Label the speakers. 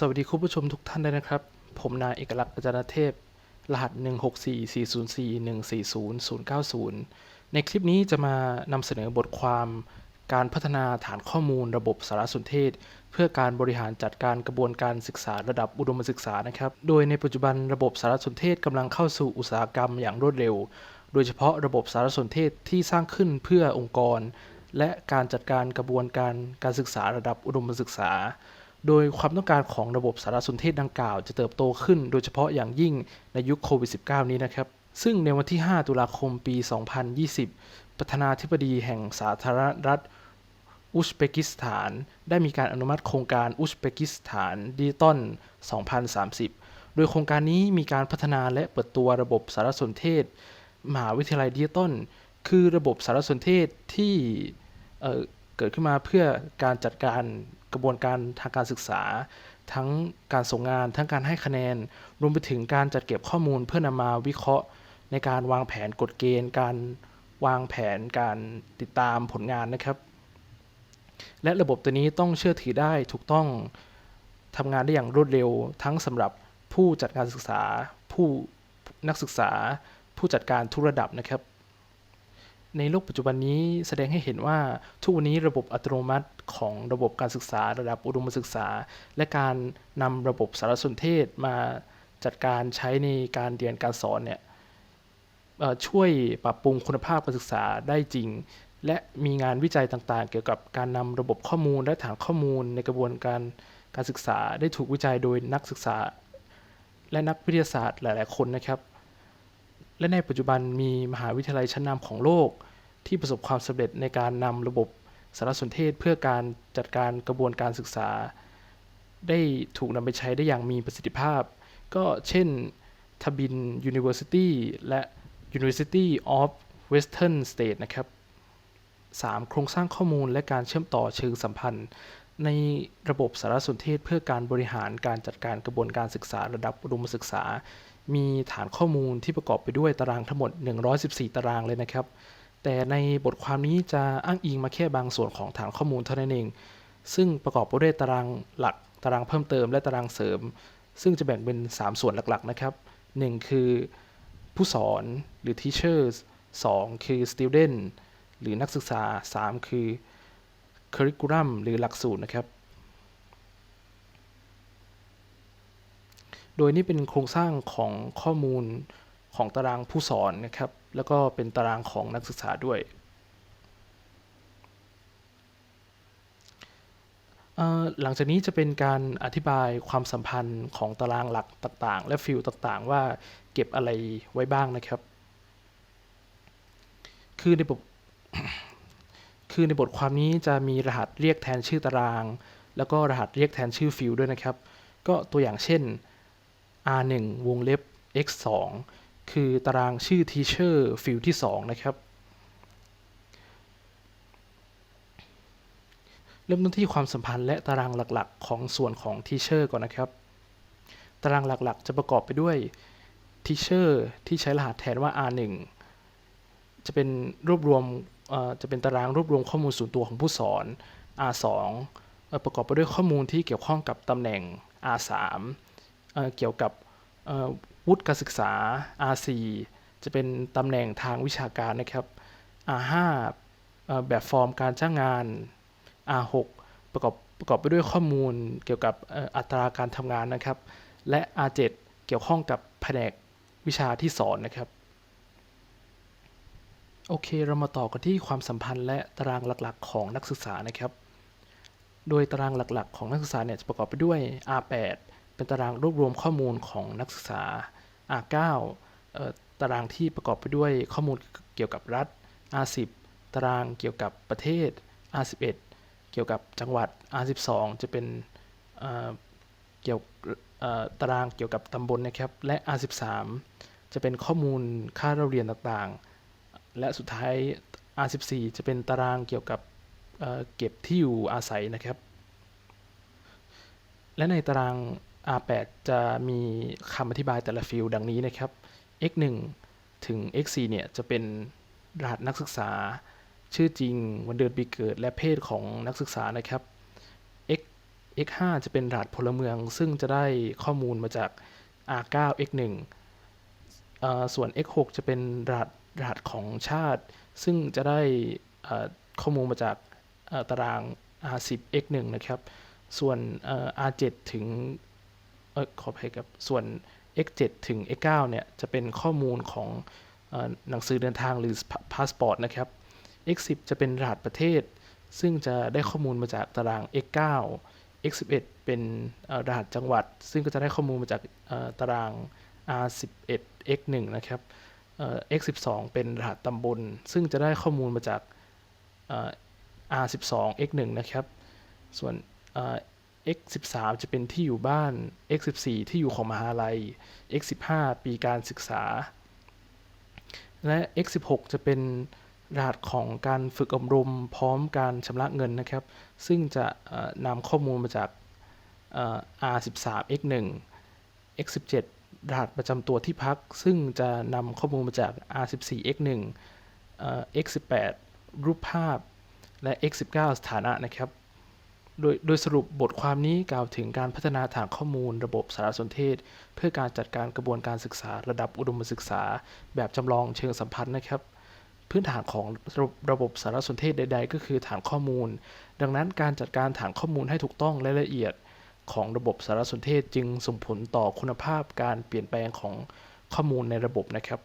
Speaker 1: สวัสดีคุณผู้ชมทุกท่านเลยนะครับ ผมนายเอกลักษณ์อาจารย์เทพ รหัส 16440414090 ในคลิปนี้จะมานำเสนอบทความการพัฒนาฐานข้อมูลระบบสารสนเทศ เพื่อการบริหารจัดการกระบวนการศึกษาระดับอุดมศึกษานะครับ โดยในปัจจุบันระบบสารสนเทศกำลังเข้าสู่อุตสาหกรรมอย่างรวดเร็ว โดยเฉพาะระบบสารสนเทศที่สร้างขึ้นเพื่อองค์กร และการจัดการกระบวนการการศึกษาระดับอุดมศึกษา โดยความต้องการของระบบสารสนเทศดังกล่าว จะเติบโตขึ้นโดยเฉพาะอย่างยิ่งในยุคโควิด -19 นี้นะครับ ซึ่งในวันที่ 5 ตุลาคมปี 2020 ประธานาธิบดีแห่งสาธารณรัฐอุซเบกิสถาน ได้มีการอนุมัติโครงการอุซเบกิสถานดิจิตอล 2030 โดยโครงการนี้มีการพัฒนาและเปิดตัวระบบสารสนเทศ มหาวิทยาลัยดิจิตอลคือระบบสารสนเทศที่เเกิดขึ้นมาเพื่อการจัดการ ระบวนการทางการศึกษา ทั้งการส่งงาน ทั้งการให้คะแนน รวมไปถึงการจัดเก็บข้อมูลเพื่อนำมาวิเคราะห์ ในการวางแผนกฎเกณฑ์ การวางแผนการติดตามผลงานนะครับ และระบบตัวนี้ต้องเชื่อถือได้ถูกต้องทำงานได้อย่างรวดเร็ว ทั้งสำหรับผู้จัดการศึกษา ผู้นักศึกษา ผู้จัดการทุกระดับนะครับ ในโลกปัจจุบันนี้แสดงให้เห็นว่าทุกวันนี้ระบบอัตโนมัติของระบบการศึกษาระดับอุดมศึกษา และการนำระบบสารสนเทศมาจัดการใช้ในการเรียนการสอนเนี่ยช่วยปรับปรุงคุณภาพการศึกษาได้จริง และมีงานวิจัยต่างๆ เกี่ยวกับการนำระบบข้อมูลและฐานข้อมูลในกระบวนการการศึกษาได้ถูกวิจัยโดยนักศึกษา และนักวิทยาศาสตร์หลาย ๆ คนนะครับ และในปัจจุบันมีมหาวิทยาลัยชั้นนำของโลก ที่ประสบความสำเร็จในการนำระบบสารสนเทศเพื่อการจัดการกระบวนการศึกษา ได้ถูกนำไปใช้ได้อย่างมีประสิทธิภาพ ก็เช่นทบิน University และ University of Western State นะครับ 3. โครงสร้างข้อมูลและการเชื่อมต่อเชิงสัมพันธ์ ในระบบสารสนเทศเพื่อการบริหารการจัดการกระบวนการศึกษาระดับอุดมศึกษา มีฐานข้อมูลที่ประกอบไปด้วยตารางทั้งหมด 114 ตารางเลยนะครับ แต่ในบทความนี้จะอ้างอิงมาแค่บางส่วนของฐานข้อมูลเท่านั้นเอง ซึ่งประกอบไปด้วยตารางหลัก ตารางเพิ่มเติม และตารางเสริม ซึ่งจะแบ่งเป็น 3 ส่วนหลักๆ นะครับ 1 คือผู้สอนหรือ teachers 2 คือ student หรือนักศึกษา 3 คือ curriculum หรือหลักสูตรนะครับ โดยนี่เป็นโครงสร้างของข้อมูลของตารางผู้สอนนะครับ แล้วก็เป็นตารางของนักศึกษาด้วยหลังจากนี้จะเป็นการอธิบายความสัมพันธ์ของตารางหลักต่างๆ และฟิลต่างๆ ว่าเก็บอะไรไว้บ้างนะครับ คือใน คือในบทความนี้จะมีรหัสเรียกแทนชื่อตาราง แล้วก็รหัสเรียกแทนชื่อฟิลด้วยนะครับ ก็ตัวอย่างเช่น r1 วงเล็บ x 2 คือตารางชื่อ teacher ฟิลที่ 2 นะครับ เริ่มต้นที่ความสัมพันธ์และตารางหลักๆ ของส่วนของ teacher ก่อนนะครับ ตารางหลักๆ จะประกอบไปด้วย teacher ที่ใช้รหัสแทนว่า r1 จะเป็นรวบรวม จะเป็นตารางรวบรวมข้อมูลส่วนตัวของผู้สอน R2 อประกอบไปด้วยข้อมูลที่เกี่ยวข้องกับตำแหน่ง R3 เเกี่ยวกับวุฒิการศึกษา R4 จะเป็นตำแหน่งทางวิชาการนะครับ R5 แบบฟอร์มการจ้างงาน R6 ประกอบประกอบไปด้วยข้อมูลเกี่ยวกับอัตราการทำงานนะครับ และ R7 เกี่ยวข้องกับแผนกวิชาที่สอนนะครับ โอเค เรามาต่อกันที่ความสัมพันธ์และตารางหลักๆ ของนักศึกษานะครับ โดยตารางหลักๆ ของนักศึกษาเนี่ยจะประกอบไปด้วย R8 เป็นตารางรวบรวมข้อมูลของนักศึกษา R9 เอ่อตารางที่ประกอบไปด้วยข้อมูลเกี่ยวกับรัฐ R10 ตารางเกี่ยวกับประเทศ R11 เกี่ยวกับจังหวัด R12 จะเป็นเเกี่ยวตารางเกี่ยวกับตำบลนะครับ และ R13 จะเป็นข้อมูลค่าเราเรียนต่างๆ และสุดท้าย R14 จะเป็นตารางเกี่ยวกับเเก็บที่อยู่อาศัยนะครับ และในตาราง R8 จะมีคำอธิบายแต่ละฟิลดังนี้นะครับ x1 ถึง x4 เนี่ยจะเป็นรหัสนักศึกษา ชื่อจริง วันเดือนปีเกิด และเพศของนักศึกษานะครับ x x5 จะเป็นรหัสพลเมือง ซึ่งจะได้ข้อมูลมาจาก r9 x1 เอ่อส่วน x6 จะเป็นรหัส รหัสของชาติ ซึ่งจะได้ข้อมูลมาจากตาราง r10 x1 นะครับ ส่วน r7 ถึงออขออภัยครับส่วน x7 ถึง x9 เนี่ยจะเป็นข้อมูลของหนังสือเดินทางหรือพาสปอร์ตนะครับ x10 จะเป็นรหัสประเทศ ซึ่งจะได้ข้อมูลมาจากตาราง x9 x11 เป็นรหัสจังหวัด ซึ่งก็จะได้ข้อมูลมาจากตาราง r11 x1 นะครับ x12 เป็นรหัสตำบล ซึ่งจะได้ข้อมูลมาจาก r12 x1 นะครับ ส่วน x13 จะเป็นที่อยู่บ้าน x14 ที่อยู่ของมหาลัย x15 ปีการศึกษา และ x16 จะเป็นรหัสของการฝึกอบรมพร้อมการชำระเงินนะครับ ซึ่งจะนำข้อมูลมาจาก R13 X1 X17 รหัสประจำตัวที่พัก ซึ่งจะนำข้อมูลมาจาก R14 X1 เอ่อ X18 รูปภาพ และ X19 สถานะนะครับ โดยโดยสรุปบทความนี้กล่าวถึงการพัฒนาฐานข้อมูลระบบสารสนเทศ เพื่อการจัดการกระบวนการศึกษาระดับอุดมศึกษา แบบจำลองเชิงสัมพันธ์นะครับพื้นฐานของระบบระบบสารสนเทศใด ๆ ก็คือฐานข้อมูล ดังนั้นการจัดการฐานข้อมูลให้ถูกต้องและละเอียด ของระบบสารสนเทศจึงส่งผลต่อคุณภาพการเปลี่ยนแปลงของข้อมูลในระบบนะครับ